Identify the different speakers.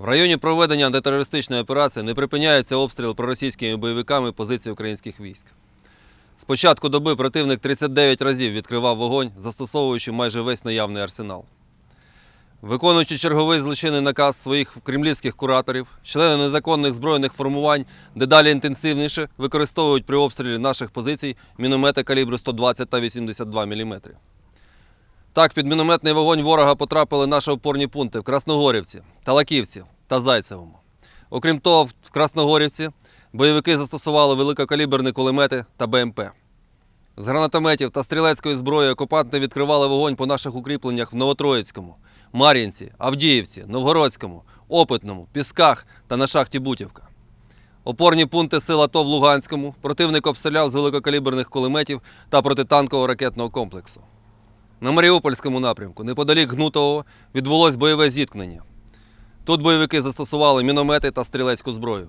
Speaker 1: В районі проведення антитерористичної операції не припиняється обстріл проросійськими бойовиками позицій українських військ. З початку доби противник 39 разів відкривав вогонь, застосовуючи майже весь наявний арсенал. Виконуючи черговий злочинний наказ своїх кремлівських кураторів, члени незаконних збройних формувань дедалі інтенсивніше використовують при обстрілі наших позицій міномети калібру 120 та 82 мм. Так, під мінометний вогонь ворога потрапили наші опорні пункти в Красногорівці, Талаківці та Зайцевому. Окрім того, в Красногорівці бойовики застосували великокаліберні кулемети та БМП. З гранатометів та стрілецької зброї окупанти відкривали вогонь по наших укріпленнях в Новотроїцькому, Мар'їнці, Авдіївці, Новгородському, Опитному, Пісках та на шахті Бутівка. Опорні пункти сил АТО в Луганському противник обстріляв з великокаліберних кулеметів та протитанкового ракетного комплексу. На Маріупольському напрямку, неподалік Гнутового, відбулось бойове зіткнення. Тут бойовики застосували міномети та стрілецьку зброю.